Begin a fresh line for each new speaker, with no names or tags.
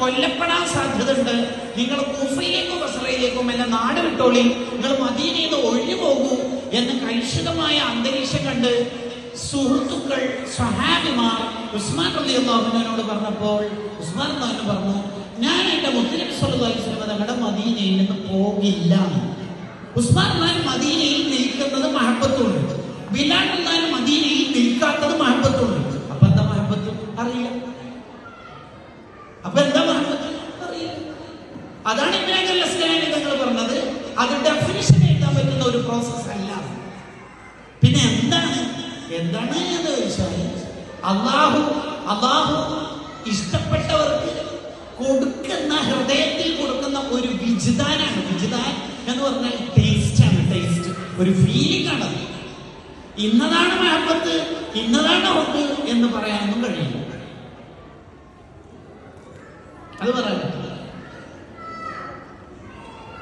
കൊല്ലപ്പെടാൻ സാധ്യതയുണ്ട്. നിങ്ങൾ കൂഫയിലേക്കും ബസറയിലേക്കും എല്ലാം നാട് വിട്ടോളി. നിങ്ങൾ മദീനയിൽ ഒഴിഞ്ഞു പോകൂ എന്ന് കൈഷികമായ അന്തരീക്ഷം കണ്ട് സുഹൃത്തുക്കൾ സഹാബിമാർ ഉസ്മാൻ അലി പറഞ്ഞപ്പോൾ ഉസ്മാൻ അള്ളാഹുവിന് പറഞ്ഞു ഞാൻ എന്റെ അലൈഹി വസല്ലം തങ്ങളുടെ മദീനയിൽ നിന്ന് പോകില്ല. ഉസ്മാൻ ഖാൻ മദീനയിൽ നിൽക്കുന്നത് മഹബത്തുണ്ട്. ബിലാൽ ഖാൻ മദീനയിൽ നിൽക്കാത്തത് മഹബത്തുണ്ട്. അപ്പൊ എന്താ മഹബത്ത്? അറിയില്ല. അപ്പൊ എന്താ അതാണ് നിങ്ങൾ പറഞ്ഞത്. അത് ഡെഫിനിഷൻ എഴുതാൻ പറ്റുന്ന ഒരു പ്രോസസ് അല്ല പിന്നെ എന്താണ്? എന്താണ് എന്ന് ചോദിച്ചാൽ അള്ളാഹു അള്ളാഹു ഇഷ്ടപ്പെട്ടവർക്ക് കൊടുക്കുന്ന ഹൃദയത്തിൽ കൊടുക്കുന്ന ഒരു വിജിതാനാണ് വിജിതാൻ എന്ന് പറഞ്ഞാൽ ടേസ്റ്റ് ആണ് ടേസ്റ്റ് ഒരു ഫീലിംഗ് ആണ് ഇന്നതാണ് മഹബത്ത് ഇന്നതാണ് ഹുബ് എന്ന് പറയാനൊന്നും കഴിയില്ല. അത് പറയാൻ